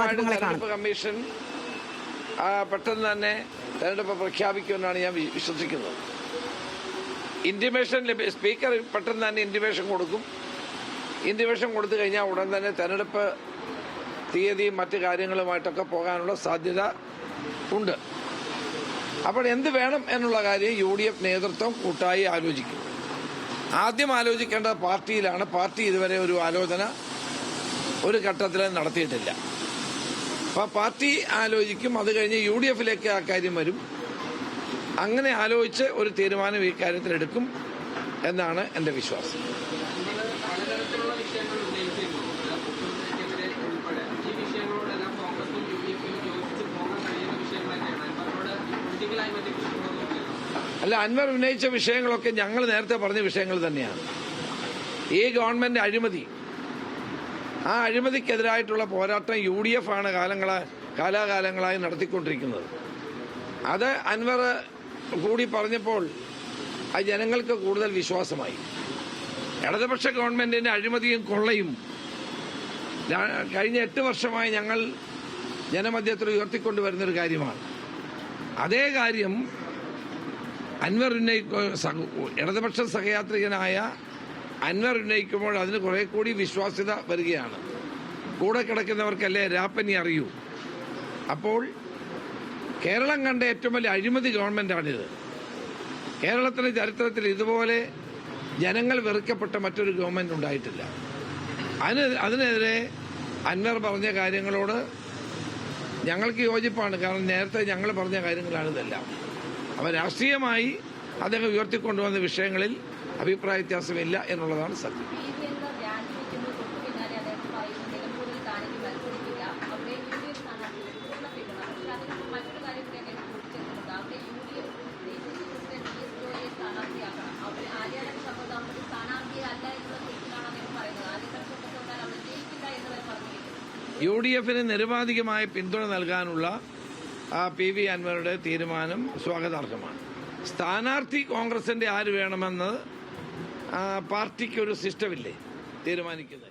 മാധ്യമങ്ങളെ കാണും. കമ്മീഷൻ പെട്ടെന്ന് തന്നെ തെരഞ്ഞെടുപ്പ് പ്രഖ്യാപിക്കുമെന്നാണ് ഞാൻ വിശ്വസിക്കുന്നത്. ഇന്റിമേഷൻ സ്പീക്കർ പെട്ടെന്ന് തന്നെ ഇന്റിമേഷൻ കൊടുക്കും. ഇന്റിമേഷൻ കൊടുത്തു കഴിഞ്ഞാൽ ഉടൻ തന്നെ തെരഞ്ഞെടുപ്പ് തീയതിയും മറ്റു കാര്യങ്ങളുമായിട്ടൊക്കെ പോകാനുള്ള സാധ്യത ഉണ്ട്. അപ്പോൾ എന്ത് വേണം എന്നുള്ള കാര്യം യു ഡി എഫ് നേതൃത്വം കൂട്ടായി ആലോചിക്കും. ആദ്യം ആലോചിക്കേണ്ടത് പാർട്ടിയിലാണ്. പാർട്ടി ഇതുവരെ ഒരു ആലോചന ഒരു ഘട്ടത്തിൽ നടത്തിയിട്ടില്ല. അപ്പോൾ പാർട്ടി ആലോചിക്കും. അത് കഴിഞ്ഞ് യു ഡി എഫിലേക്ക് ആ കാര്യം വരും. അങ്ങനെ ആലോചിച്ച് ഒരു തീരുമാനം ഈ കാര്യത്തിലെടുക്കും എന്നാണ് എന്റെ വിശ്വാസം. അല്ല അൻവർ ഉന്നയിച്ച വിഷയങ്ങളൊക്കെ ഞങ്ങൾ നേരത്തെ പറഞ്ഞ വിഷയങ്ങൾ തന്നെയാണ്. ഈ ഗവൺമെന്റ് അഴിമതി ആ അഴിമതിക്കെതിരായിട്ടുള്ള പോരാട്ടം യു ഡി എഫ് ആണ് കാലങ്ങളെ കാലാകാലങ്ങളായി നടത്തിക്കൊണ്ടിരിക്കുന്നത്. അത് അൻവർ കൂടി പറഞ്ഞപ്പോൾ അത് ജനങ്ങൾക്ക് കൂടുതൽ വിശ്വാസമായി. ഇടതുപക്ഷ ഗവൺമെന്റിന്റെ അഴിമതിയും കൊള്ളയും കഴിഞ്ഞ എട്ട് വർഷമായി ഞങ്ങൾ ജനമധ്യത്തിൽ ഉയർത്തിക്കൊണ്ടുവരുന്നൊരു കാര്യമാണ്. അതേ കാര്യം അൻവർ ഉന്നയിക്കോ ഇടതുപക്ഷ സഹയാത്രികനായ അൻവർ ഉന്നയിക്കുമ്പോൾ അതിന് കുറെ കൂടി വിശ്വാസ്യത വരികയാണ്. കൂടെ കിടക്കുന്നവർക്കല്ലേ രാപ്പനി അറിയൂ. അപ്പോൾ കേരളം കണ്ട ഏറ്റവും വലിയ അഴിമതി ഗവൺമെന്റാണിത്. കേരളത്തിന്റെ ചരിത്രത്തിൽ ഇതുപോലെ ജനങ്ങൾ വെറുക്കപ്പെട്ട മറ്റൊരു ഗവൺമെന്റ് ഉണ്ടായിട്ടില്ല. അതിന് അതിനെതിരെ അൻവർ പറഞ്ഞ കാര്യങ്ങളോട് ഞങ്ങൾക്ക് യോജിപ്പാണ്. കാരണം നേരത്തെ ഞങ്ങൾ പറഞ്ഞ കാര്യങ്ങളാണ് ഇതെല്ലാം. അപ്പോൾ രാഷ്ട്രീയമായി അദ്ദേഹം ഉയർത്തിക്കൊണ്ടുവന്ന വിഷയങ്ങളിൽ അഭിപ്രായ വ്യത്യാസമില്ല എന്നുള്ളതാണ് സത്യം. യു ഡി എഫിന് നിരുപാധികമായ പിന്തുണ നൽകാനുള്ള ആ പി വി അൻവറുടെ തീരുമാനം സ്വാഗതാർഹമാണ്. സ്ഥാനാർത്ഥി കോൺഗ്രസിന്റെ ആര് വേണമെന്ന് ആ, പാർട്ടിക്കൊരു സിസ്റ്റമില്ലേ തീരുമാനിക്കുന്നത്.